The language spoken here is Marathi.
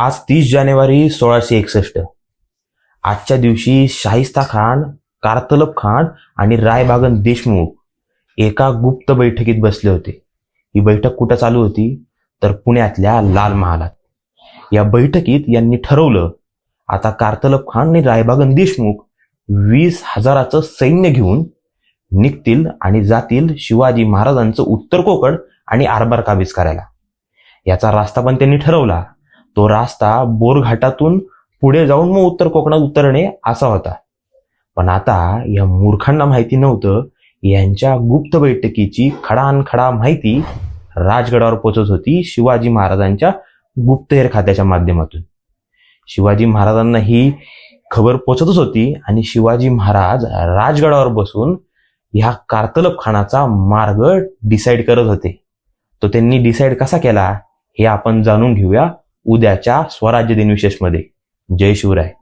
आज तीस जानेवारी सोळाशे एकसष्ट. आजच्या दिवशी शाहिस्ता खान कारतलब खान आणि रायबागन देशमुख एका गुप्त बैठकीत बसले होते. ही बैठक कुठं चालू होती? तर पुण्यातल्या लाल महालात. या बैठकीत यांनी ठरवलं आता कारतलब खान आणि रायबागन देशमुख वीस हजाराचं सैन्य घेऊन निघतील आणि जातील शिवाजी महाराजांचं उत्तर कोकण आणि आरबार काबीज करायला. याचा रास्ता पण त्यांनी ठरवला. तो रास्ता बोरघाटातून पुढे जाऊन मग उत्तर कोकणात उतरणे असा होता. पण आता या मूर्खांना माहिती नव्हतं यांच्या गुप्त बैठकीची खडानखडा माहिती राजगडावर पोचत होती शिवाजी महाराजांच्या गुप्तहेर खात्याच्या माध्यमातून. शिवाजी महाराजांना ही खबर पोचतच होती आणि शिवाजी महाराज राजगडावर बसून ह्या कार्तलब खानाचा मार्ग डिसाईड करत होते. तो त्यांनी डिसाईड कसा केला हे आपण जाणून घेऊया. उद्याच्या स्वराज्य दिनविशेषमध्ये जय शिवराय.